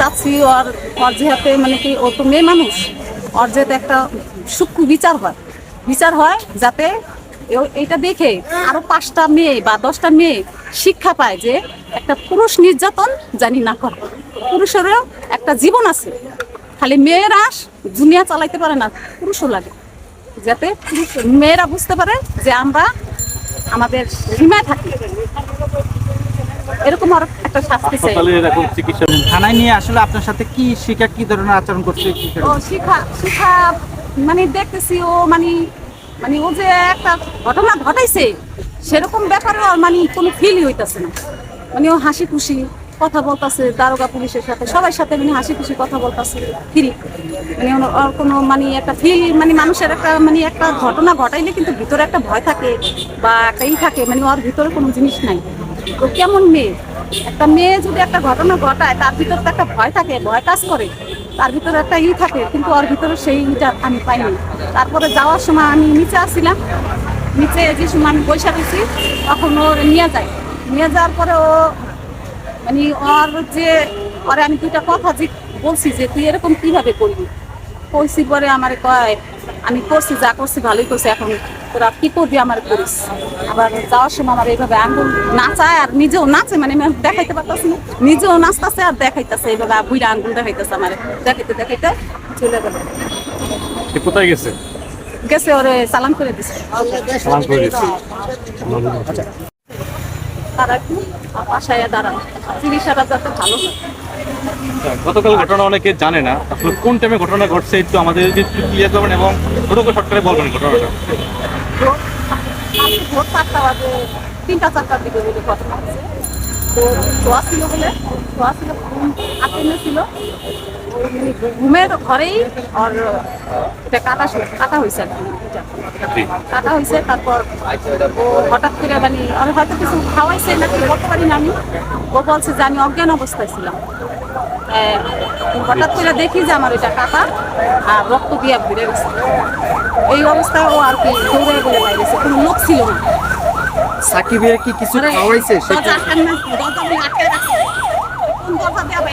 চাচ্ছি ওর ওর যেহাতে মানে কি, ও তো মেয়ে মানুষ, ওর যেহেতু একটা সূক্ষ্ম বিচার হয়। বিচার হয় যাতে এ- এইটা দেখে আরও পাঁচটা মেয়ে বা দশটা মেয়ে শিক্ষা পায় যে একটা পুরুষ নির্যাতন জানি না করে। পুরুষেরও একটা জীবন আছে। খালি মেয়েরা দুনিয়া চালাইতে পারে না, পুরুষও লাগে। যাতে মেয়েরা বুঝতে পারে যে আমরা আমাদের সীমায় থাকি। এরকম আর একটা শাস্তি চাই। চিকিৎসা থানায় নিয়ে আসলে আপনার সাথে কি শিখা কি ধরনের আচরণ করছে ও শিখা শিখা মানে দেখতেছি ও মানে মানে ও যে একটা ঘটনা ঘটাইছে সেরকম ব্যাপারে মানে কোনো ফিলই হইতাছে না। মানে ও হাসি খুশি কথা বলতাছে দারোগা পুলিশের সাথে সবার সাথে মানে হাসি খুশি কথা বলতাছে ফিল মানে ওর কোনো মানে একটা ফিল মানে মানুষের একটা মানে একটা ঘটনা ঘটাইলে কিন্তু ভিতরে একটা ভয় থাকে বা একটা ই থাকে মানে ওর ভিতরে কোনো জিনিস নাই। তো কেমন মেয়ে? একটা মেয়ে যদি একটা ঘটনা ঘটায়, তার ভিতরে তো একটা ভয় থাকে, ভয় কাজ করে। তার ভিতরে একটা ই থাকে, কিন্তু ওর ভিতরে সেই ইটা আমি পাইনি। তারপরে যাওয়ার সময় আমি নিচে আসছিলাম। নিচে যে সময় আমি বৈশা দিয়েছি তখন ওর নিয়ে যায়। নিয়ে যাওয়ার পরে ও মানে ওর যে ওরে আমি দুইটা কথা যে বলছি যে, তুই এরকম কীভাবে করবি কইছি পরে আমার কয় আমি করছি যা করছি ভালোই করছি এখন তোরা কি করবি আমার করিস আবার যাওয়ার সময় আমার এইভাবে আঙ্গুল নাচায় আর নিজেও নাচে মানে দেখাইতে পারতাছি না। নিজেও নাচতেছে আর দেখাইতেছে এইভাবে বুইরা আঙ্গুল দেখাইতেছে আমার। দেখাইতে দেখাইতে চলে গেল। কোথায় গেছে? গেছে ওরে সালাম করে দিছে। সালাম করে দিচ্ছে তারা একটু বাসায় দাঁড়ানো। চিকিৎসাটা যাতে ভালো হয় গতকাল ঘটনা অনেকে জানে না। আসলে কোন টাইমে ঘটনা ঘটছে একটু আমাদের ক্লিয়ার করবেন এবং ছোট করে শর্ট বলবেন ঘটনাটা। ভোর তিনটা চারটার দিকে ঘটনা হচ্ছে তো ছিল বলে ছিল ঘুম ছিল। ঘুমের ঘরেই ওর এটা কাটা কাটা হয়েছে আর কি। কাটা হয়েছে তারপর ও হঠাৎ করে মানে আর হয়তো কিছু খাওয়াইছে নাকি বলতে পারি না আমি। ও বলছে যে আমি অজ্ঞান অবস্থায় ছিলাম। হঠাৎ করে দেখি যে আমার এটা কাটা আর রক্ত দিয়ে ঘুরে গেছে। এই অবস্থায় ও আর কি দৌড়ে গেলে বাইরেছে কোনো লোক ছিল না। সাকিবের কি কিছু মানে খাওয়াইছে সেটা? দরজা না, আটকায় রাখছে। কোন দরজা দিয়ে আমি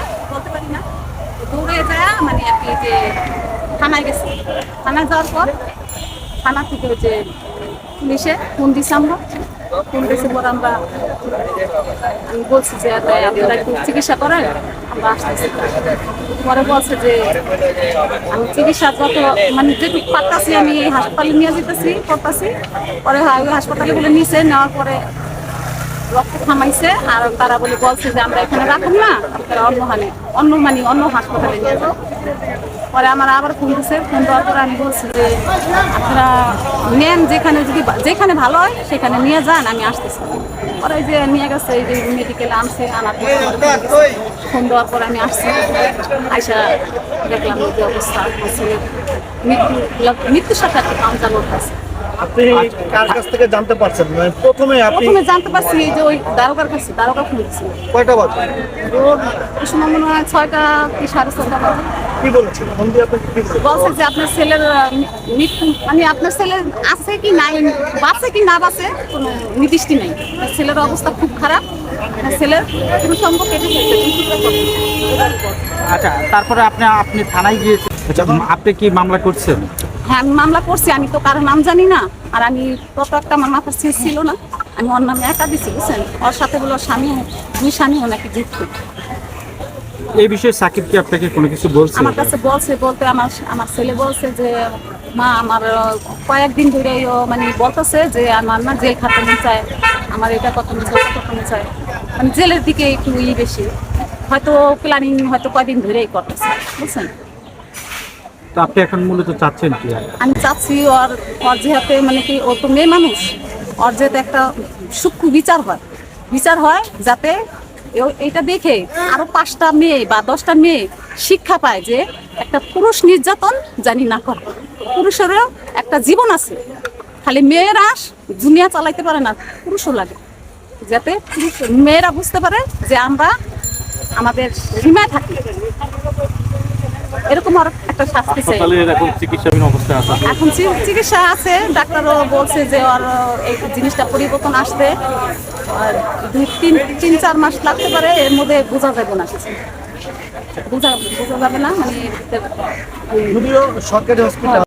না। মানে আমি বলছি যে আপনারা একটু চিকিৎসা করেন, আমরা পরে বলছে যে, আমি চিকিৎসা মানে আমি হাসপাতালে নিয়ে যেতেছি পরে হাসপাতালে বলে নিছে, নেওয়ার পরে রক্ত থামাইছে আর তারা বলে, বলছে যে আমরা এখানে রাখুন না, আপনারা অন্য হানে, অন্য মানে অন্য হাসপাতালে নিয়ে যাও পরে আমার আবার ফোন দিছে, ফোন দেওয়ার পরে আমি বলছি যে, আপনারা নেন যেখানে যদি যেখানে ভালো হয় সেখানে নিয়ে যান, আমি আসতেছি। পরে যে নিয়ে গেছে, এই যে মেডিকেলে আনছে, আনার ফোন দেওয়ার পরে আমি আসছি। আইসা দেখলাম যে অবস্থা মৃত্যু, মৃত্যুর সাথে একটা কাউন্টার লোক আছে। আপনি কার কাছ থেকে জানতে পারছেন? মানে প্রথমে আপনি প্রথমে জানতে পারছি যে ওই দারোগার কাছে দারোগা ফোন কয়টা বাজে? ওর ওই সময় মনে হয় ছয়টা কি সাড়ে ছয়টা বাজে। কি বলেছেন? ফোন দিয়ে আপনি কি বলছে যে আপনার ছেলের মৃত্যু মানে আপনার ছেলের আছে কি নাই বাঁচে কি না বাঁচে কোনো নির্দিষ্ট নেই। ছেলের অবস্থা খুব খারাপ ছেলের পুরো সঙ্গ কেটে আচ্ছা তারপরে আপনি আপনি থানায় গিয়েছেন আপনি কি মামলা করছেন? হ্যাঁ আমি মামলা করছি আমি তো কারও নাম জানি না আর আমি তত একটা আমার মাথার শেষ ছিল না। আমি ওর নামে একা দিছি বুঝছেন? ওর সাথে বলো স্বামী দুই স্বামীও নাকি যুক্ত এই বিষয়ে সাকিব কি আপনাকে কোনো কিছু বলছে? আমার কাছে বলছে বলতে আমার আমার ছেলে বলছে যে মা আমার কয়েকদিন ধরে ও মানে বলতেছে যে আমার না জেল খাতে নিয়ে চায় আমার এটা কত চায় কত চায় মানে জেলের দিকে একটু ই বেশি। হয়তো প্ল্যানিং হয়তো কয়দিন ধরেই করতেছে বুঝছেন? তো আপনি এখন মূলত চাচ্ছেন কি আমি চাচ্ছি ওর ওর যেহাতে মানে কি, ও তো মেয়ে মানুষ, ওর যেহেতু একটা সূক্ষ্ম বিচার হয়। বিচার হয় যাতে এ- এইটা দেখে আরও পাঁচটা মেয়ে বা দশটা মেয়ে শিক্ষা পায় যে একটা পুরুষ নির্যাতন জানি না করে। পুরুষেরও একটা জীবন আছে। খালি মেয়েরা দুনিয়া চালাইতে পারে না, পুরুষও লাগে। যাতে মেয়েরা বুঝতে পারে যে আমরা আমাদের সীমায় থাকি। এরকম আর একটা শাস্তি চাই। এখন চিকিৎসাধীন অবস্থায় আছে। এখন চিকিৎসা আছে ডাক্তারও বলছে যে আর এই জিনিসটা পরিবর্তন আসবে। আর দুই তিন তিন চার মাস লাগতে পারে এর মধ্যে বোঝা যাবে না কিছু। বোঝা বোঝা যাবে না মানে যদিও সরকারি হসপিটাল